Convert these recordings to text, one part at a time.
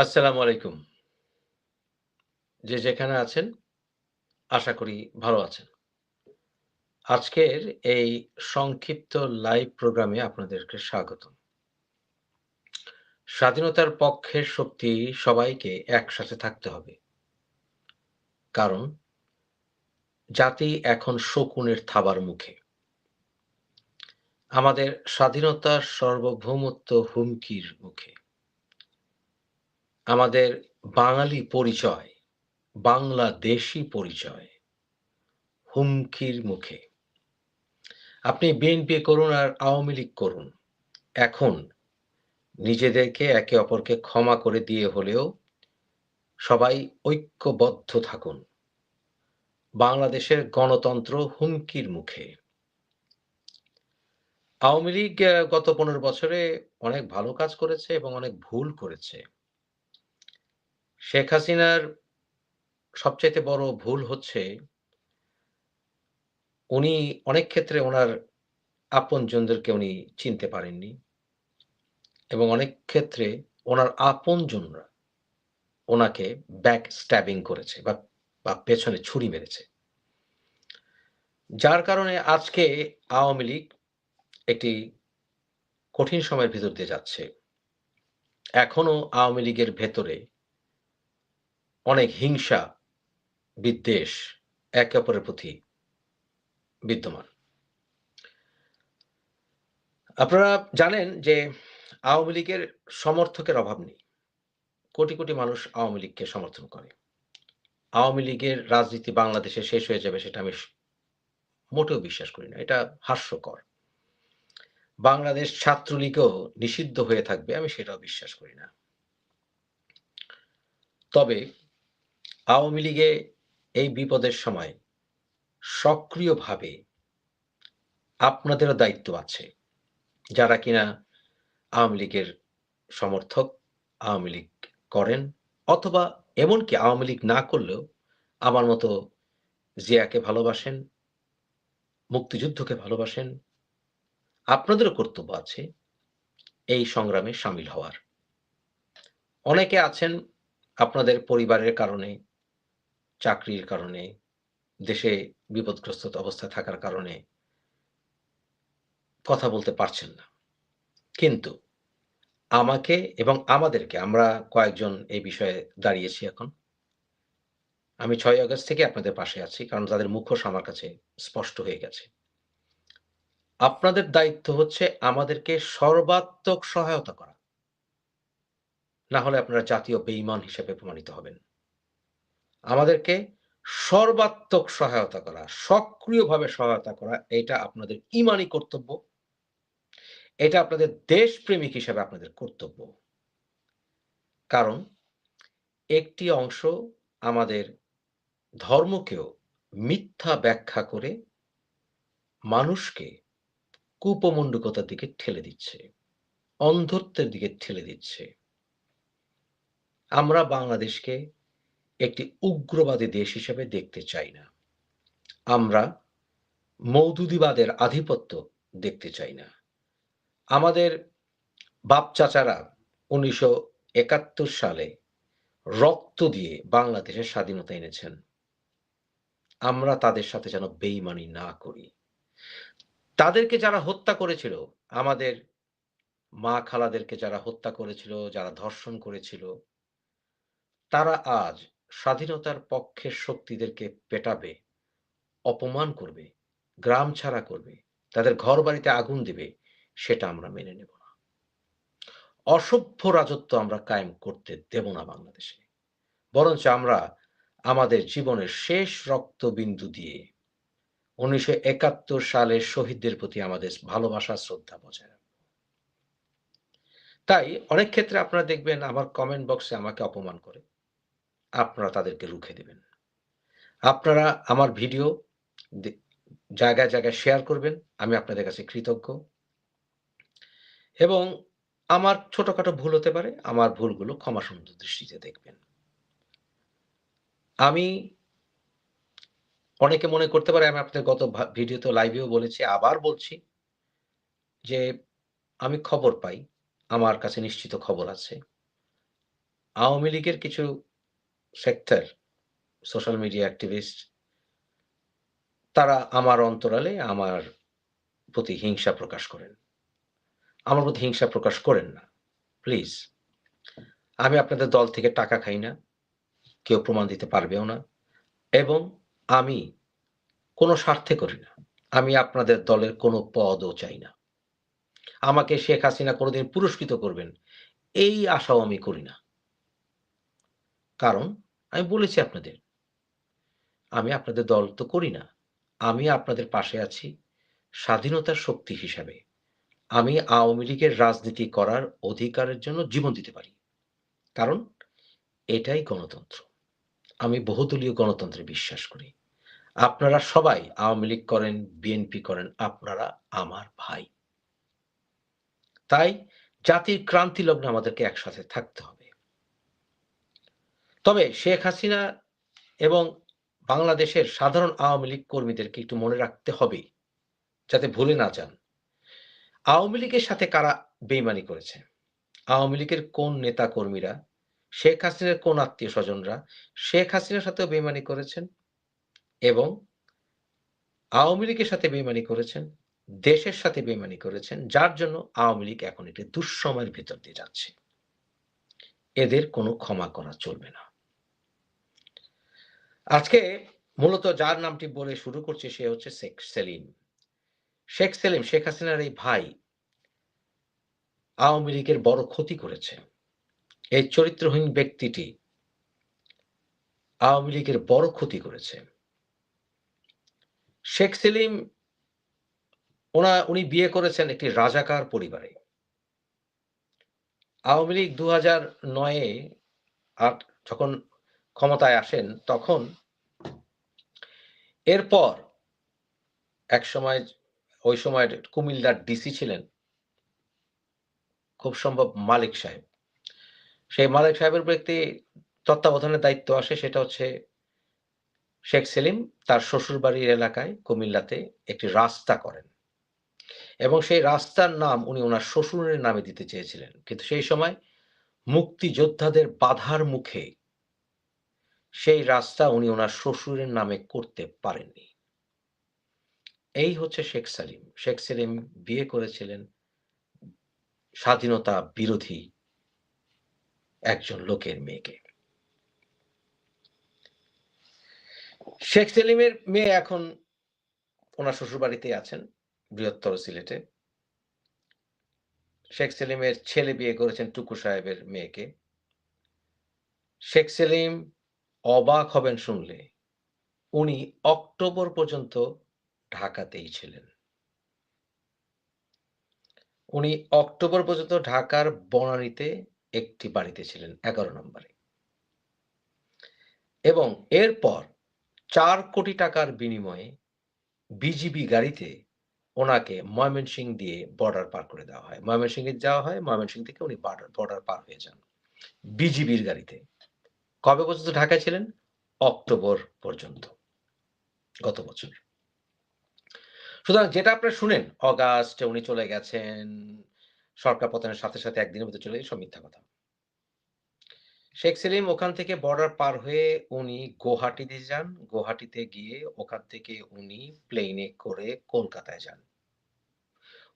আসসালামু আলাইকুম। যে যেখানে আছেন, আশা করি ভালো আছেন। আজকের এই সংক্ষিপ্ত লাইভ প্রোগ্রামে আপনাদেরকে স্বাগতম। স্বাধীনতার পক্ষের শক্তি সবাইকে একসাথে থাকতে হবে। কারণ জাতি এখন শকুনের থাবার মুখে। আমাদের স্বাধীনতার সার্বভৌমত্ব হুমকির মুখে। আমাদের বাঙালি পরিচয়, বাংলাদেশি পরিচয় হুমকির মুখে। আপনি বিএনপি করুন আর আওয়ামী লীগ করুন। এখন নিজেদেরকে একে অপরকে ক্ষমা করে দিয়ে হলেও সবাই ঐক্যবদ্ধ থাকুন। বাংলাদেশের গণতন্ত্র হুমকির মুখে। আওয়ামী লীগ গত ১৫ বছরে অনেক ভালো কাজ করেছে এবং অনেক ভুল করেছে। শেখ হাসিনার সবচাইতে বড় ভুল হচ্ছে উনি অনেক ক্ষেত্রে ওনার আপনজনদেরকে উনি চিনতে পারেননি। এবং অনেক ক্ষেত্রে ওনার আপনজনরা ওনাকে ব্যাক স্ট্যাবিং করেছে বা, বা পেছনে ছুরি মেরেছে। যার কারণে আজকে আওয়ামী লীগ একটি কঠিন সময়ের ভিতর দিয়ে যাচ্ছে। এখনও আওয়ামী লীগের ভেতরে অনেক হিংসা, বিদ্বেষ একে অপরের প্রতি বিদ্যমান। আপনারা জানেন যে আওয়ামী লীগের সমর্থকের অভাব নেই। কোটি, কোটি মানুষ আওয়ামী লীগকে সমর্থন করে। আওয়ামী লীগের রাজনীতি বাংলাদেশে শেষ হয়ে যাবে সেটা আমি মোটেও বিশ্বাস করি না। এটা হাস্যকর। বাংলাদেশ ছাত্রলীগও নিষিদ্ধ হয়ে থাকবে আমি সেটাও বিশ্বাস করি না। তবে আওয়ামী লীগে এই বিপদের সময় সক্রিয়ভাবে আপনাদেরও দায়িত্ব আছে। যারা কিনা আওয়ামী লীগের সমর্থক, আওয়ামী লীগ করেন অথবা এমনকি আওয়ামী লীগ না করলেও আমার মতো জিয়াকে ভালোবাসেন, মুক্তিযুদ্ধকে ভালোবাসেন। আপনাদেরও কর্তব্য আছে এই সংগ্রামে সামিল হওয়ার। অনেকে আছেন আপনাদের পরিবারের কারণে, চাকরির কারণে, দেশে বিপদগ্রস্ত অবস্থায় থাকার কারণে কথা বলতে পারছেন না। কিন্তু আমাকে এবং আমাদেরকে আমরা কয়েকজন এই বিষয়ে দাঁড়িয়েছি এখন। আমি ছয় আগস্ট থেকে আপনাদের পাশে আছি। কারণ তাদের মুখোশ আমার কাছে স্পষ্ট হয়ে গেছে। আপনাদের দায়িত্ব হচ্ছে আমাদেরকে সর্বাত্মক সহায়তা করা। না হলে আপনারা জাতীয় বেঈমান হিসেবে প্রমাণিত হবেন। আমাদেরকে সর্বাত্মক সহায়তা করা, সক্রিয়ভাবে সহায়তা করা এটা আপনাদের ইমানি কর্তব্য। এটা আপনাদের দেশপ্রেমিক হিসাবে আপনাদের কর্তব্য। কারণ একটি অংশ আমাদের ধর্মকেও মিথ্যা ব্যাখ্যা করে মানুষকে কুপমণ্ডুকতার দিকে ঠেলে দিচ্ছে। অন্ধত্বের দিকে ঠেলে দিচ্ছে। আমরা বাংলাদেশকে একটি উগ্রবাদী দেশ হিসেবে দেখতে চাই না। আমরা মৌদুদিবাদের আধিপত্য দেখতে চাই না। আমাদের বাপ চাচারা উনিশশো একাত্তর সালে রক্ত দিয়ে বাংলাদেশের স্বাধীনতা এনেছেন। আমরা তাদের সাথে যেন বেইমানি না করি। তাদেরকে যারা হত্যা করেছিল, আমাদের মা খালাদেরকে যারা হত্যা করেছিল, যারা ধর্ষণ করেছিল, তারা আজ স্বাধীনতার পক্ষের শক্তিদেরকে পেটাবে, অপমান করবে, গ্রাম ছাড়া করবে, তাদের ঘরবাড়িতে আগুন দিবে, সেটা আমরা মেনে নেব না। অসভ্য রাজত্ব আমরা কায়েম করতে দেব না বাংলাদেশে। বরঞ্চ আমরা আমাদের জীবনের শেষ রক্তবিন্দু দিয়ে ১৯৭১ সালে শহীদদের প্রতি আমাদের ভালোবাসা শ্রদ্ধা বজায় রাখব। তাই অনেক ক্ষেত্রে আপনারা দেখবেন আমার কমেন্ট বক্সে আমাকে অপমান করে। আপনারা তাদেরকে রুখে দেবেন। আপনারা আমার ভিডিও জায়গায়, জায়গায় শেয়ার করবেন। আমি আপনাদের কাছে কৃতজ্ঞ। এবং আমার ছোটখাটো ভুল হতে পারে। আমার ভুলগুলো ক্ষমাসুন্দর দৃষ্টিতে দেখবেন। আমি অনেকে মনে করতে পারে আমি আপনাদের গত ভিডিওতে লাইভেও বলেছি, আবার বলছি যে আমি খবর পাই। আমার কাছে নিশ্চিত খবর আছে। আওয়ামী লীগের কিছু সেক্টর সোশ্যাল মিডিয়া অ্যাক্টিভিস্ট তারা আমার অন্তরালে আমার প্রতি হিংসা প্রকাশ করেন। আমার প্রতি হিংসা প্রকাশ করেন না। প্লিজ আমি আপনাদের দল থেকে টাকা খাই না, কেউ প্রমাণ দিতে পারবেও না, এবং আমি কোনো স্বার্থে করি না। আমি আপনাদের দলের কোনো পদও চাই না। আমাকে শেখ হাসিনা কোনোদিন পুরস্কৃত করবেন, এই আশাও আমি করি না। কারণ আমি বলেছি আপনাদের। আমি আপনাদের দল তো করি না। আমি আপনাদের পাশে আছি স্বাধীনতার শক্তি হিসাবে। আমি আওয়ামী লীগের রাজনীতি করার অধিকারের জন্য জীবন দিতে পারি। কারণ এটাই গণতন্ত্র। আমি বহুদলীয় গণতন্ত্রে বিশ্বাস করি। আপনারা সবাই আওয়ামী লীগ করেন, বিএনপি করেন, আপনারা আমার ভাই। তাই জাতির ক্রান্তি লগ্নে আমাদেরকে একসাথে থাকতে হবে। তবে শেখ হাসিনা এবং বাংলাদেশের সাধারণ আওয়ামী লীগ কর্মীদেরকে একটু মনে রাখতে হবে, যাতে ভুলে না যান। আওয়ামী লীগের সাথে কারা বেইমানি করেছে? আওয়ামী লীগের কোন নেতা কর্মীরা শেখ হাসিনার কোন আত্মীয় স্বজনরা? শেখ হাসিনার সাথেও বেইমানি করেছেন? এবং আওয়ামী লীগের সাথে বেইমানি করেছেন? দেশের সাথে বেইমানি করেছেন? যার জন্য আওয়ামী লীগ এখন একটি দুঃসময়ের ভিতর দিয়ে যাচ্ছে। এদের কোনো ক্ষমা করা চলবে না। আজকে মূলত যার নামটি বলে শুরু করছে সে হচ্ছে শেখ সেলিম। শেখ সেলিম, শেখ হাসিনার এই ভাই আওয়ামী লীগের বড় ক্ষতি করেছে। এই চরিত্রহীন ব্যক্তিটি আওয়ামী লীগের বড় ক্ষতি করেছে। শেখ সেলিম, ওনা, উনি বিয়ে করেছেন একটি রাজাকার পরিবারে। আওয়ামী লীগ দু হাজার নয়ে আর যখন ক্ষমতায় আসেন, তখন এরপর এক সময়, ওই সময় কুমিল্লার ডিসি ছিলেন, খুব সম্ভব মালিক সাহেব। সেই মালিক সাহেবের ব্যক্তি তত্ত্বাবধানের দায়িত্ব আসে, সেটা হচ্ছে শেখ সেলিম তার শ্বশুর বাড়ির এলাকায় কুমিল্লাতে একটি রাস্তা করেন। এবং সেই রাস্তার নাম উনি ওনার শ্বশুরের নামে দিতে চেয়েছিলেন। কিন্তু সেই সময় মুক্তিযোদ্ধাদের বাধার মুখে সেই রাস্তা উনি ওনার শ্বশুরের নামে করতে পারেননি। এই হচ্ছে শেখ সালিম। শেখ সেলিম বিয়ে করেছিলেন স্বাধীনতা বিরোধী একজন লোকের মেয়েকে। শেখ সেলিমের মেয়ে এখন ওনার শ্বশুর বাড়িতে আছেন, বৃহত্তর সিলেটে। শেখ সেলিমের ছেলে বিয়ে করেছেন টুকু সাহেবের মেয়েকে। শেখ সেলিম অবাক হবেন শুনলে। উনি অক্টোবর পর্যন্ত ঢাকাতেই ছিলেন। উনি অক্টোবর পর্যন্ত ঢাকার বনানীতে একটি বাড়িতে ছিলেন, এগারো নম্বরে। এবং এরপর চার কোটি টাকার বিনিময়ে বিজিবি গাড়িতে ওনাকে ময়মনসিং দিয়ে বর্ডার পার করে দেওয়া হয়। ময়মনসিংহে যাওয়া হয়, ময়মনসিং থেকে উনি বর্ডার পার হয়ে যান। বিজিবির গাড়িতে। কবে পর্যন্ত ঢাকায় ছিলেন? অক্টোবর পর্যন্ত। গত বছর। সুতরাং যেটা আপনারা শুনেন, অগাস্টে উনি চলে গেছেন, সরকার পতনের সাথে সাথে একদিনের মধ্যে চলে সব মিথ্যা কথা। শেখ সেলিম ওখান থেকে বর্ডার পার হয়ে উনি গুয়াহাটিতে যান। গুয়াহাটিতে গিয়ে ওখান থেকে উনি প্লেনে করে কলকাতায় যান।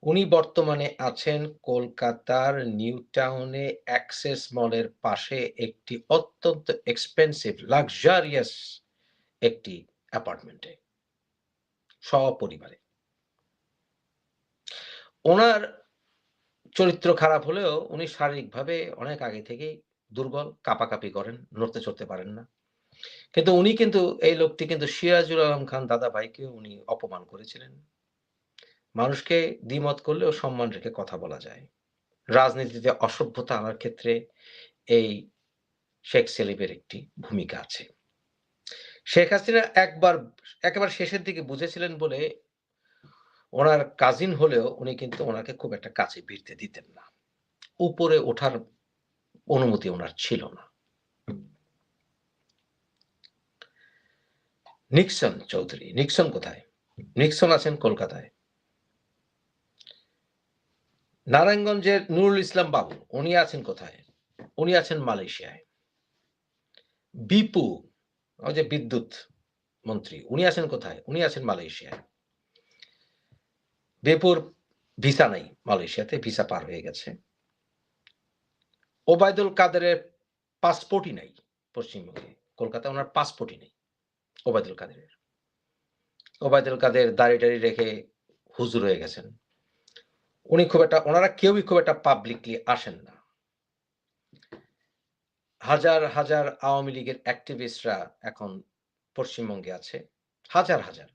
উনি বর্তমানে আছেন কলকাতার নিউ টাউনে অ্যাক্সেস মলের পাশে একটি অত্যন্ত এক্সপেন্সিভ লাক্সারিয়াস একটি অ্যাপার্টমেন্টে, সপরিবারে। ওনার চরিত্র খারাপ হলেও উনি শারীরিকভাবে অনেক আগে থেকেই দুর্বল, কাপাকাপি করেন, নড়তে চড়তে পারেন না। কিন্তু উনি কিন্তু, এই লোকটি কিন্তু সিরাজুল আলম খান দাদা ভাইকে উনি অপমান করেছিলেন। মানুষকে দ্বিমত করলেও সম্মান রেখে কথা বলা যায়। রাজনীতিতে অসভ্যতা আনার ক্ষেত্রে এই শেখ সেলিমের একটি ভূমিকা আছে। শেখ হাসিনা একবার, একেবারে শেষের দিকে বুঝেছিলেন বলে ওনার কাজিন হলেও উনি কিন্তু ওনাকে খুব একটা কাছে ভিড়তে দিতেন না। উপরে ওঠার অনুমতি ওনার ছিল না। নিক্সন চৌধুরী, নিক্সন কোথায়? নিক্সন আছেন কলকাতায়। নারায়ণগঞ্জের নুরুল ইসলাম বাবু, উনি আছেন কোথায়? উনি আছেন মালয়েশিয়ায়। বিপু যে বিদ্যুৎ মন্ত্রী, উনি আছেন কোথায়? উনি আছেন মালয়েশিয়ায়। বিপুর ভিসা নাই মালয়েশিয়াতে, ভিসা পার হয়ে গেছে। ওবায়দুল কাদেরের পাসপোর্টই নাই পশ্চিমবঙ্গে, কলকাতায় ওনার পাসপোর্টই নেই ওবায়দুল কাদেরের। ওবায়দুল কাদের দাড়ি টাড়ি রেখে হুজুর হয়ে গেছেন। উনি খুব একটা, ওনারা কেউই খুব একটা পাবলিকলি আসেন না। হাজার হাজার আওয়ামী লীগের অ্যাক্টিভিস্টরা এখন পশ্চিমবঙ্গে আছে, হাজার হাজার।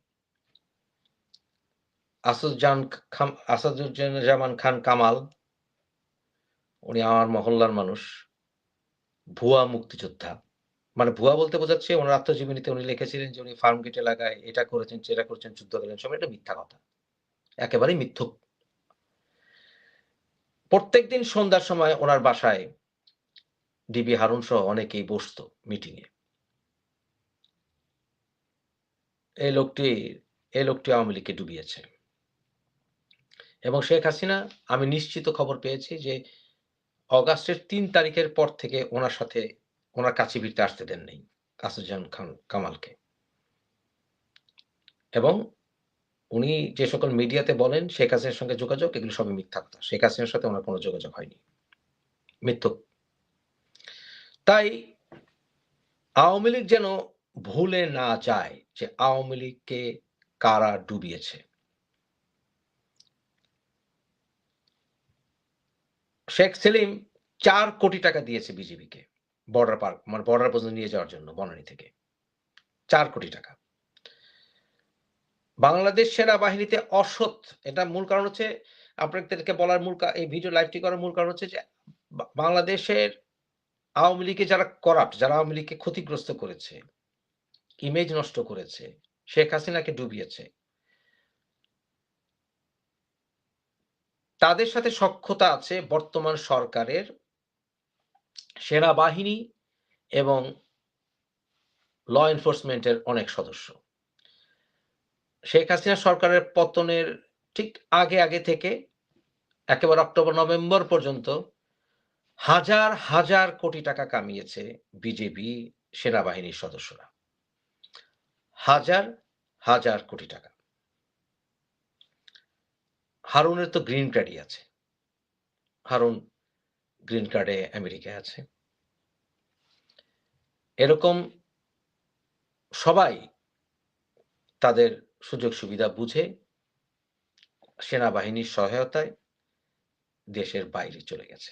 আসাদুজ্জামান খান আসাদুজ্জামান খান কামাল, উনি আমার মহল্লার মানুষ, ভুয়া মুক্তিযোদ্ধা। মানে ভুয়া বলতে বোঝাচ্ছে ওনার আত্মজীবনীতে উনি লিখেছিলেন যে উনি ফার্ম গেট এলাকায় এটা করেছেন, সেটা করেছেন, যুদ্ধ যুদ্ধকালীন সময় এটা মিথ্যা কথা। একেবারেই মিথ্যুক প্রত্যেকদিন সন্ধ্যার সময় ওনার বাসায় ডিবি হারুন সহ অনেকেই বসতো মিটিংয়ে এই লোকটি এই লোকটি আওয়ামী লীগকে ডুবিয়েছে। এবং শেখ হাসিনা, আমি নিশ্চিত খবর পেয়েছি যে অগাস্টের তিন তারিখের পর থেকে ওনার সাথে ওনার কাছে ভিড়তে আসতে দেন নেই কাসুজান খান কামালকে। এবং উনি যে সকল মিডিয়াতে বলেন, শেখ হাসিনার সঙ্গে যোগাযোগ, এগুলো সবই মিথ্যা কথা। শেখ হাসিনার সাথে ওনার কোনো যোগাযোগ হয়নি। মিথ্যুক তাই আওয়ামী লীগ যেন ভুলে না যায় যে আওয়ামী লীগকে কারা ডুবিয়েছে। শেখ সেলিম চার কোটি টাকা দিয়েছে বিজেপিকে, বর্ডার পার্ক মানে বর্ডার পর্যন্ত নিয়ে যাওয়ার জন্য বনানী থেকে। চার কোটি টাকা। বাংলাদেশ সেনাবাহিনীতে অসৎ। এটা মূল কারণ হচ্ছে আপনাদেরকে বলার মূল এই ভিডিও লাইভটি করার মূল কারণ হচ্ছে যে বাংলাদেশের আওয়ামী লীগে যারা করাপ্ট যারা আওয়ামী লীগকে ক্ষতিগ্রস্ত করেছে ইমেজ নষ্ট করেছে, শেখ হাসিনাকে ডুবিয়েছে, তাদের সাথে সক্ষতা আছে বর্তমান সরকারের সেনাবাহিনী এবং ল এনফোর্সমেন্টের অনেক সদস্য। শেখ হাসিনা সরকারের পতনের ঠিক আগে আগে থেকে একেবারে অক্টোবর, নভেম্বর পর্যন্ত হাজার হাজার কোটি টাকা কামিয়েছে বিজেপি সেনাবাহিনীর সদস্যরা। হাজার হাজার কোটি টাকা। হারুনের তো গ্রিন কার্ডই আছে। হারুন গ্রিন কার্ডে আমেরিকায় আছে। এরকম সবাই তাদের সুযোগ সুবিধা বুঝে সেনাবাহিনীর সহায়তায় দেশের বাইরে চলে গেছে।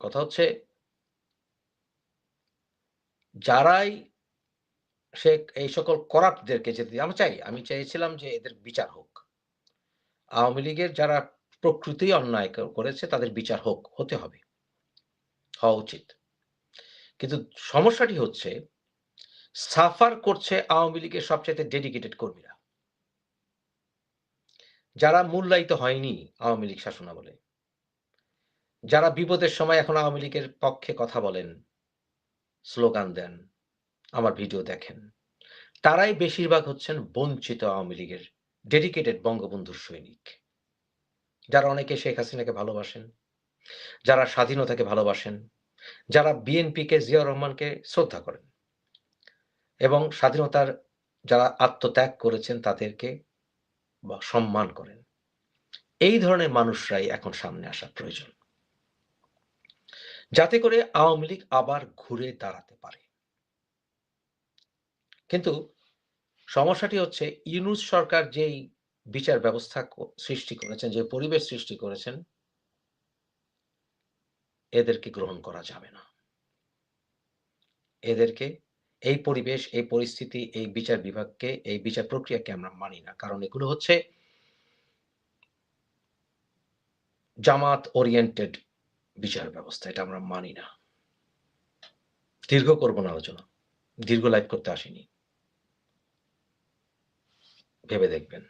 কথা হচ্ছে, যারাই সে এই সকল করাপ্টদেরকে যেতে আমি চাই, আমি চাইছিলাম যে এদের বিচার হোক। আওয়ামী লীগের যারা প্রকৃতি অন্যায় করেছে, তাদের বিচার হোক, হতে হবে, হওয়া উচিত। কিন্তু সমস্যাটি হচ্ছে সাফার করছে আওয়ামী লীগের সবচেয়ে ডেডিকেটেড কর্মীরা। যারা মূল্যায়িত হয়নি আওয়ামী লীগ শাসনামলে। যারা বিপদের সময় এখন আওয়ামী লীগের পক্ষে কথা বলেন, স্লোগান দেন, আমার ভিডিও দেখেন, তারাই বেশিরভাগ হচ্ছেন বঞ্চিত আওয়ামী লীগের ডেডিকেটেড বঙ্গবন্ধুর সৈনিক। যারা অনেকে শেখ হাসিনাকে ভালোবাসেন, যারা স্বাধীনতাকে ভালোবাসেন, যারা বিএনপিকে জিয়া রহমানকে শ্রদ্ধা করেন। এবং স্বাধীনতার যারা আত্মত্যাগ করেছেন তাদেরকে সম্মান করেন। এই ধরনের মানুষরাই এখন সামনে আসা প্রয়োজন। যাতে করে আওয়ামী লীগ আবার ঘুরে দাঁড়াতে পারে। কিন্তু সমস্যাটি হচ্ছে ইউনুস সরকার যেই বিচার ব্যবস্থা সৃষ্টি করেছেন, যে পরিবেশ সৃষ্টি করেছেন, এদেরকে গ্রহণ করা যাবে না। এদেরকে এই পরিবেশ, এই পরিস্থিতি, এই বিচার বিভাগকে, এই বিচার প্রক্রিয়াকে আমরা মানি না। কারণ এগুলো হচ্ছে জামাত ওরিয়েন্টেড বিচার ব্যবস্থা, এটা আমরা মানি না। দীর্ঘ করব না আলোচনা। দীর্ঘ লাইভ করতে আসিনি। ভেবে দেখবেন।